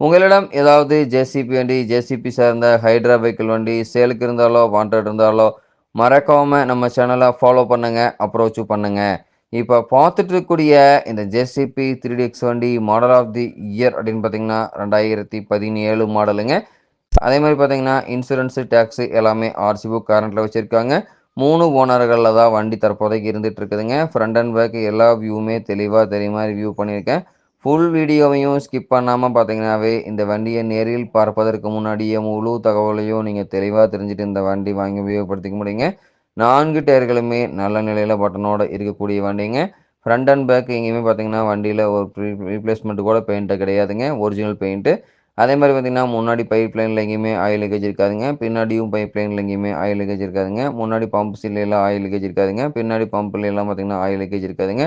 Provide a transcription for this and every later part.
உங்களிடம் ஏதாவது ஜேசிபி வண்டி ஜேசிபி சார்ந்த ஹைட்ரா வெஹிக்கிள் வண்டி சேலுக்கு இருந்தாலோ வாண்டட் இருந்தாலோ மறக்காமல் நம்ம சேனலை ஃபாலோ பண்ணுங்கள் அப்ரோச்சும் பண்ணுங்கள் இப்போ பார்த்துட்டு இருக்கக்கூடிய இந்த ஜேசிபி த்ரீ எக்ஸ் வண்டி மாடல் ஆஃப் தி இயர் அப்படின்னு பார்த்தீங்கன்னா ரெண்டாயிரத்தி பதினேழு மாடலுங்க அதே மாதிரி பார்த்தீங்கன்னா இன்சூரன்ஸு டேக்ஸு எல்லாமே ஆர்சி புக் கரண்ட்டில் வச்சுருக்காங்க. மூணு ஓனர்களில் தான் வண்டி தற்போதைக்கு இருந்துகிட்டு இருக்குதுங்க. ஃப்ரண்ட் அண்ட் பேக் எல்லா வியூவுமே தெளிவாக தெரியுமா ரிவ்யூ பண்ணியிருக்கேன். ஃபுல் வீடியோவையும் ஸ்கிப் பண்ணாமல் பார்த்தீங்கன்னாவே இந்த வண்டியை நேரில் பார்ப்பதற்கு முன்னாடியே முழு தகவலையும் நீங்கள் தெளிவாக தெரிஞ்சுட்டு இந்த வண்டி வாங்கி உபயோகப்படுத்திக்க முடியுங்க. நான்கு டயர்களுமே நல்ல நிலையில் பட்டனோடு இருக்கக்கூடிய வண்டிங்க. ஃப்ரண்ட் அண்ட் பேக் எங்கேயுமே பார்த்தீங்கன்னா வண்டியில் ஒரு ரீப்ளேஸ்மெண்ட் கூட பெயிண்ட்டை கிடையாதுங்க. ஒரிஜினல் பெயிண்ட்டு அதே மாதிரி பார்த்தீங்கன்னா முன்னாடி பைப் லைனில் எங்கேயுமே ஆயில் லீக்கேஜ் இருக்காதுங்க. பின்னாடியும் பைப் லைனில் எங்கேயுமே ஆயில் லீக்கேஜ் இருக்காதுங்க. முன்னாடி பம்ப் சீலையெல்லாம் ஆயில் லீக்கேஜ் இருக்காதுங்க. பின்னாடி பம்பில் பார்த்தீங்கன்னா ஆயில் லீக்கேஜ் இருக்காதுங்க.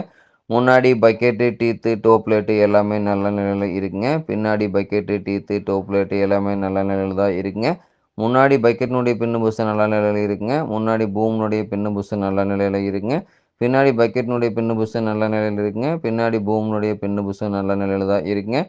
முன்னாடி பக்கெட்டு டீத்து டோப் பிளேட்டு எல்லாமே நல்ல நிலையில் இருக்குங்க. பின்னாடி பக்கெட்டு டீத்து டோப் பிளேட்டு எல்லாமே நல்ல நிலையில் தான் இருக்குங்க. முன்னாடி பக்கெட்னுடைய பின்னு புஸ்ஸு நல்ல நிலையில் இருக்குங்க. முன்னாடி பூம்னுடைய பின்னு புஸ்ஸு நல்ல நிலையில் இருக்குங்க. பின்னாடி பக்கெட்னுடைய பின்னு புஸ்ஸு நல்ல நிலையில் இருக்குங்க. பின்னாடி பூம்னுடைய பின்னு புஸ்ஸு நல்ல நிலையில் தான் இருக்குங்க.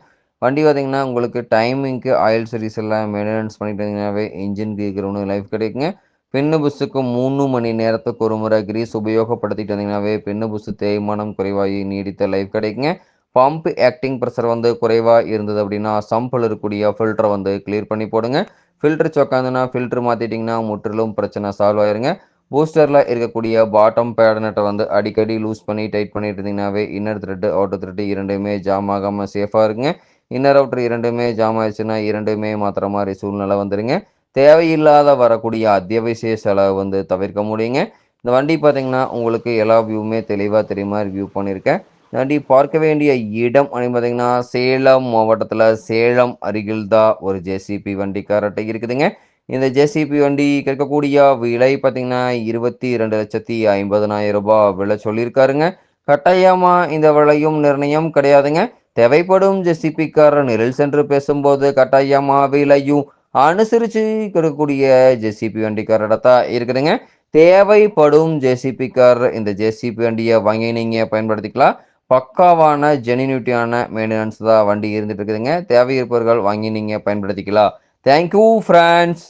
வண்டி பார்த்திங்கன்னா உங்களுக்கு டைமிங்க்கு ஆயில் சர்வீஸ் எல்லாம் மெயின்டெனன்ஸ் பண்ணிட்டு இருந்தீங்கன்னாவே இன்ஜின் ஒன்று லைஃப் கிடைக்குங்க. பெண்ணு புஸ்ஸுக்கு மூணு மணி நேரத்துக்கு ஒரு முறை கிரீஸ் உபயோகப்படுத்திட்டு வந்தீங்கன்னாவே பெண்ணு புஸ்ஸு தேய்மானம் குறைவாகி நீடித்த லைஃப் கிடைக்குங்க. பம்ப் ஆக்டிங் ப்ரெஷர் வந்து குறைவாக இருந்தது அப்படின்னா சம்பில் இருக்கக்கூடிய ஃபில்டரை வந்து கிளியர் பண்ணி போடுங்க. ஃபில்டர் சொக்காந்துன்னா ஃபில்டர் மாற்றிட்டிங்கன்னா முற்றிலும் பிரச்சனை சால்வ் ஆயிருங்க. பூஸ்டரில் இருக்கக்கூடிய பாட்டம் பேடனட்டை வந்து அடிக்கடி லூஸ் பண்ணி டைட் பண்ணிட்டு இருந்தீங்கன்னாவே இன்னர் த்ரெட்டு அவுட்டர் த்ரெட்டு இரண்டுமே ஜாம் ஆகாமல் சேஃபாக இருங்க. இன்னர் அவுட்டர் இரண்டுமே ஜாம் ஆயிடுச்சுன்னா இரண்டுமே மாத்திர மாதிரி சூழ்நிலை வந்துடுங்க தேவையில்லாத வரக்கூடிய அத்தியாவசிய செலவை வந்து தவிர்க்க முடியுங்க. இந்த வண்டி பார்த்திங்கன்னா உங்களுக்கு எல்லா வியூவுமே தெளிவாக தெரியுமா? ரிவ்யூ பண்ணியிருக்கேன். இந்த வண்டி பார்க்க வேண்டிய இடம் அப்படின்னு பார்த்தீங்கன்னா சேலம் மாவட்டத்தில் சேலம் அருகில் தான் ஒரு ஜேசிபி வண்டி கரெக்டாக இருக்குதுங்க. இந்த ஜேசிபி வண்டி கேட்கக்கூடிய விலை பார்த்திங்கன்னா இருபத்தி ரெண்டு லட்சத்தி ஐம்பதனாயிரம் ரூபாய் விலை சொல்லியிருக்காருங்க. கட்டாயமாக இந்த விலையும் நிர்ணயம் கிடையாதுங்க. தேவைப்படும் ஜெசிபிக்காரர் நிரல் சென்று பேசும்போது கட்டாயமாக விலையும் அனுசரித்து கொடுக்கக்கூடிய ஜேசிபி வண்டிக்காரடத்தா இருக்குதுங்க. தேவைப்படும் ஜேசிபி கார் இந்த ஜேசிபி வண்டியை வாங்கி நீங்கள் பயன்படுத்திக்கலாம். பக்காவான ஜெனினியூட்டியான மெயின்டெனன்ஸ் தான் வண்டி இருந்துட்டு இருக்குதுங்க. தேவை இருப்பவர்கள் வாங்கி நீங்கள் பயன்படுத்திக்கலாம். Thank you friends